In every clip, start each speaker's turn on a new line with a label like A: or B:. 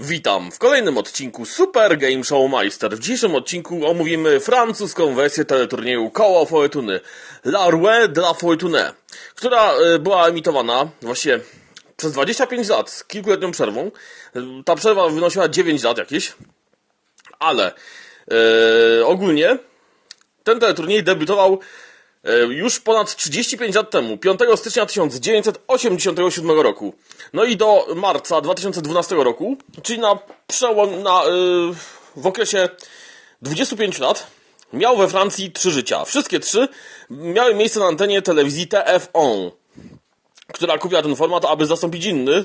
A: Witam w kolejnym odcinku Super Game Show Meister. W dzisiejszym odcinku omówimy francuską wersję teleturnieju Koło Fortuny La Roue de la Fortune, która e, była emitowana właściwie przez 25 lat z kilkuletnią przerwą. Ta przerwa wynosiła 9 lat jakieś, ale e, ogólnie ten teleturniej debiutował już ponad 35 lat temu, 5 stycznia 1987 roku. No i do marca 2012 roku, czyli na przełom, na, e, w okresie 25 lat, miał we Francji trzy życia. Wszystkie trzy miały miejsce na antenie telewizji TF1, która kupiła ten format, aby zastąpić inny,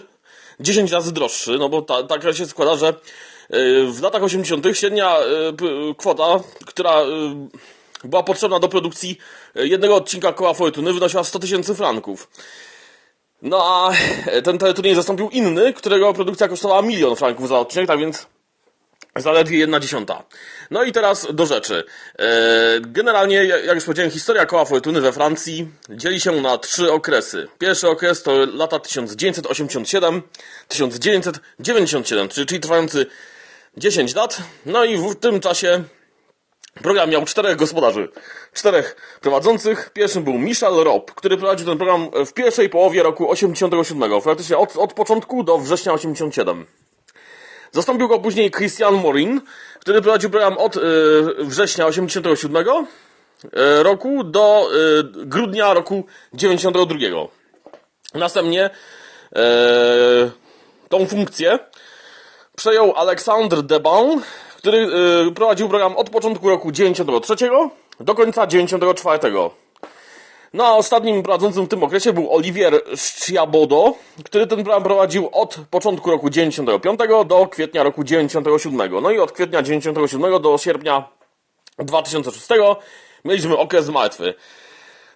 A: 10 razy droższy, no bo ta, tak się składa, że e, w latach 80. średnia e, kwota, która e, była potrzebna do produkcji e, jednego odcinka Koła Fortuny wynosiła 100 tysięcy franków. No a ten teleturniej zastąpił inny, którego produkcja kosztowała milion franków za odcinek, tak więc zaledwie jedna dziesiąta. No i teraz do rzeczy. E, Generalnie, jak już powiedziałem, historia koła fortuny we Francji dzieli się na trzy okresy. Pierwszy okres to lata 1987-1997, czyli, czyli trwający 10 lat. No i w tym czasie program miał czterech gospodarzy, czterech prowadzących. Pierwszym był Michel Rob, który prowadził ten program w pierwszej połowie roku 87, praktycznie od, od początku do września 87. Zastąpił go później Christian Morin, który prowadził program od y, września 87 y, roku do y, grudnia roku 92. Następnie y, tą funkcję przejął Alexandre Deban, który y, prowadził program od początku roku 93 do końca 94. No a ostatnim prowadzącym w tym okresie był Olivier Schiabodo, który ten program prowadził od początku roku 95 do kwietnia roku 97. No i od kwietnia 97 do sierpnia 2006 mieliśmy okres martwy.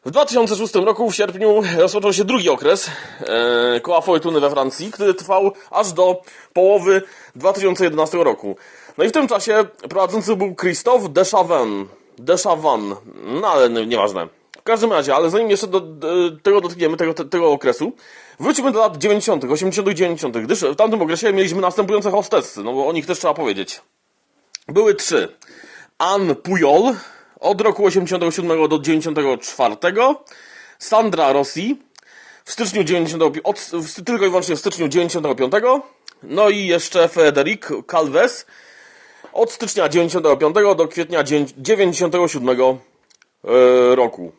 A: W 2006 roku w sierpniu rozpoczął się drugi okres e, koła Fortuny we Francji, który trwał aż do połowy 2011 roku. No i w tym czasie prowadzący był Christophe Dechavanne. Dechavanne, no ale nieważne. W każdym razie, ale zanim jeszcze do, do tego dotkniemy, tego, te- tego okresu, wróćmy do lat 90., 80. i 90., gdyż w tamtym okresie mieliśmy następujące hostessy, no bo o nich też trzeba powiedzieć. Były trzy. Anne Pujol od roku 87 do 94, Sandra Rossi w styczniu 95, od, w, tylko i wyłącznie w styczniu 95, no i jeszcze Frederic Calves od stycznia 95 do kwietnia 97 e, roku.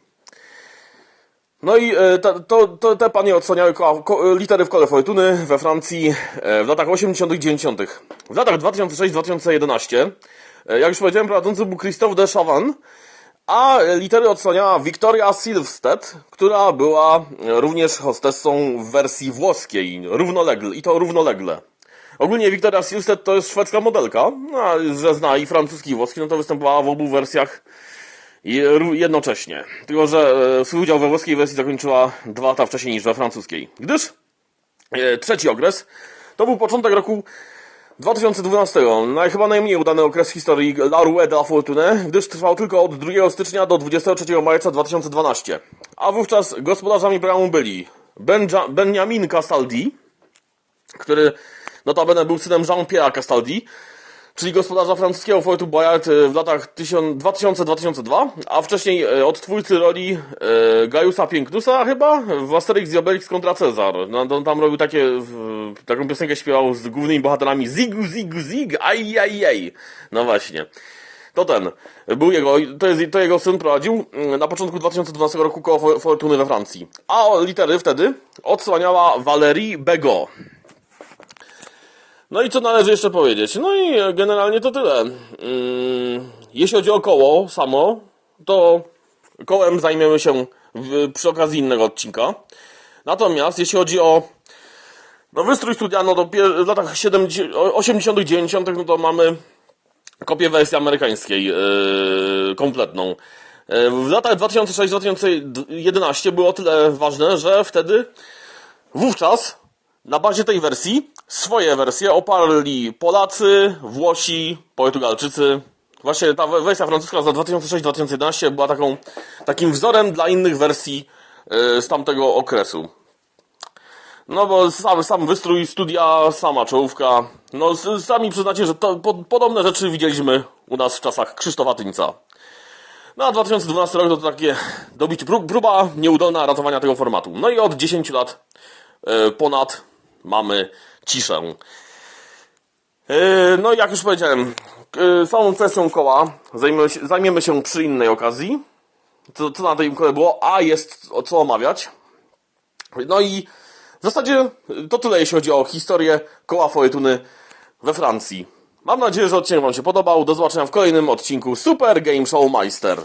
A: No i e, ta- to, to, te panie odsłaniały koła, ko, litery w kole fortuny we Francji e, w latach 80. i 90. W latach 2006-2011, e, jak już powiedziałem, prowadzący był Christophe de Chavannes, a litery odsłaniała Victoria Silvstedt, która była również hostessą w wersji włoskiej, równolegle, i to równolegle. Ogólnie Victoria Silvstedt to jest szwedzka modelka, no, a że zna i francuski i włoski, no to występowała w obu wersjach jednocześnie. Tylko, że e, swój udział we włoskiej wersji zakończyła dwa lata wcześniej niż we francuskiej. Gdyż e, trzeci okres to był początek roku 2012. Naj, chyba najmniej udany okres w historii La Roue de la Fortune, gdyż trwał tylko od 2 stycznia do 23 marca 2012. A wówczas gospodarzami programu byli Benja, Benjamin Castaldi, który notabene był synem Jean-Pierre Castaldi, czyli gospodarza francuskiego Fortu Boyard e, w latach 2000-2002, a wcześniej e, od twórcy roli e, Gajusa Pięknusa chyba w Asterix i Obelix kontra Cezar. No, tam robił takie, taką piosenkę śpiewał z głównymi bohaterami Zigu, zigu, zig, aj, aj, aj. No właśnie. To ten, był jego, to, jest, to jego syn prowadził mm, na początku 2012 roku koło Fo- Fortuny we Francji. A litery wtedy odsłaniała Valérie Begot. No i co należy jeszcze powiedzieć? No i generalnie to tyle. Mm, Jeśli chodzi o koło samo, to kołem zajmiemy się przy okazji innego odcinka. Natomiast jeśli chodzi o no wystrój studia, no to w latach 70, 80 -tych, 90 no to mamy kopię wersji amerykańskiej yy, kompletną. Yy, W latach 2006-2011 było tyle ważne, że wtedy Wówczas na bazie tej wersji swoje wersje oparli Polacy, Włosi, Portugalczycy. Właśnie ta we- wersja francuska za 2006-2011 była taką, takim wzorem dla innych wersji yy, z tamtego okresu. No bo sam, sam wystrój studia, sama czołówka. No sami przyznacie, że to, po, podobne rzeczy widzieliśmy u nas w czasach Krzysztofa Tyńca. No a 2012 rok to takie dobić prób, próba nieudolna ratowania tego formatu. No i od 10 lat e, ponad mamy ciszę. E, no jak już powiedziałem, e, samą kwestią koła zajmiemy się, zajmiemy się przy innej okazji. Co, co na tej kole było, a jest o co omawiać. No i w zasadzie to tyle, jeśli chodzi o historię koła Fortuny we Francji. Mam nadzieję, że odcinek Wam się podobał. Do zobaczenia w kolejnym odcinku Super Game Show Meister.